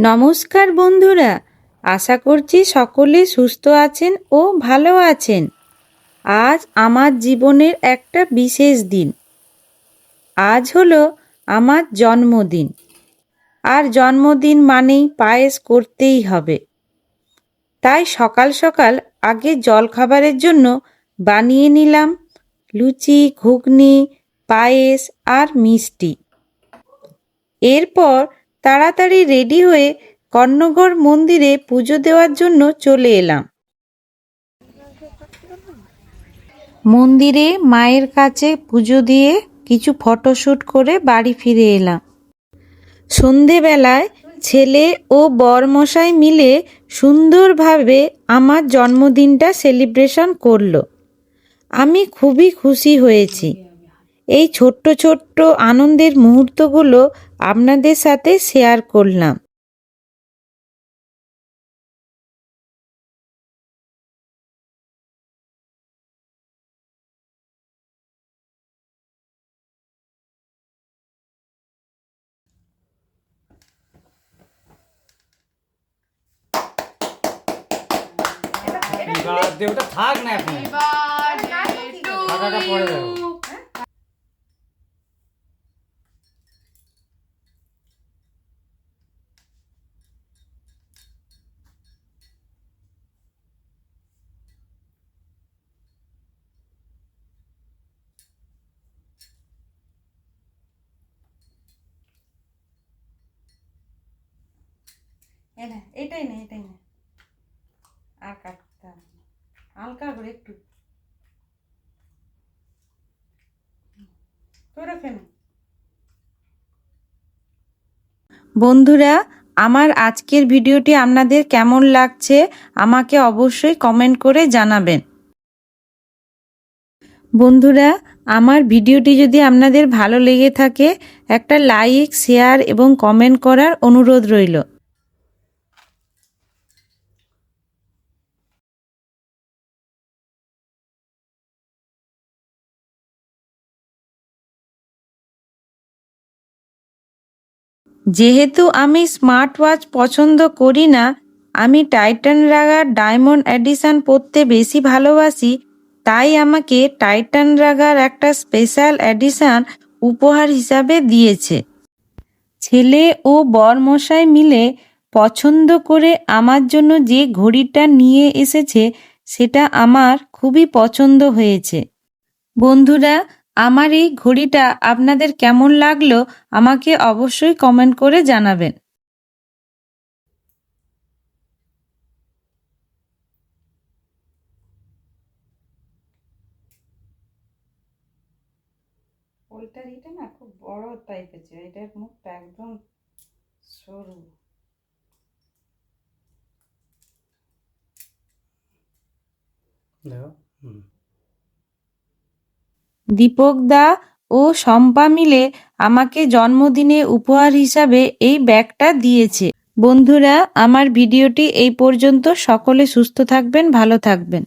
নমস্কার বন্ধুরা, আশা করছি সকলে সুস্থ আছেন ও ভালো আছেন। আজ আমার জীবনের একটা বিশেষ দিন। আজ হলো আমার জন্মদিন। আর জন্মদিন মানেই পায়েস করতেই হবে। তাই সকাল সকাল আগে জলখাবারের জন্য বানিয়ে নিলাম লুচি, ঘুগনি, পায়েস আর মিষ্টি। এরপর তাড়াতাড়ি রেডি হয়ে কর্ণগড় মন্দিরে পুজো দেওয়ার জন্য চলে এলাম। মন্দিরে মায়ের কাছে পুজো দিয়ে কিছু ফটোশ্যুট করে বাড়ি ফিরে এলাম। সন্ধেবেলায় ছেলে ও বরমশাই মিলে সুন্দরভাবে আমার জন্মদিনটা সেলিব্রেশন করল। আমি খুবই খুশি হয়েছি। এই ছোট্ট ছোট্ট আনন্দের মুহূর্তগুলো আপনাদের সাথে শেয়ার করলাম। বাদ দে ওটা থাক না এখন। টাকাটা পরে এটাই না এটাই না আর কাটতে হালকা করে একটু। বন্ধুরা, আমার আজকের ভিডিওটি আপনাদের কেমন লাগছে আমাকে অবশ্যই কমেন্ট করে জানাবেন। বন্ধুরা, আমার ভিডিওটি যদি আপনাদের ভালো লেগে থাকে, একটা লাইক, শেয়ার এবং কমেন্ট করার অনুরোধ রইল। যেহেতু আমি স্মার্ট ওয়াচ পছন্দ করি না, আমি টাইটান রাগার ডায়মন্ড এডিশন পরতে বেশি ভালোবাসি, তাই আমাকে টাইটান রাগার একটা স্পেশাল এডিশন উপহার হিসাবে দিয়েছে। ছেলে ও বরমশাই মিলে পছন্দ করে আমার জন্য যে ঘড়িটা নিয়ে এসেছে, সেটা আমার খুবই পছন্দ হয়েছে। বন্ধুরা আমার এই ঘড়িটা আপনাদের কেমন লাগল আমাকে অবশ্যই কমেন্ট করে জানাবেন। ওইটার এটা না খুব বড় টাইপের ছিল এটার মুখটা একদম সরু। দেখো হুম। দীপক দা ও শম্পা মিলে আমাকে জন্মদিনে উপহার হিসাবে এই ব্যাগটা দিয়েছে। বন্ধুরা, আমার ভিডিওটি এই পর্যন্ত। সকলে সুস্থ থাকবেন, ভালো থাকবেন।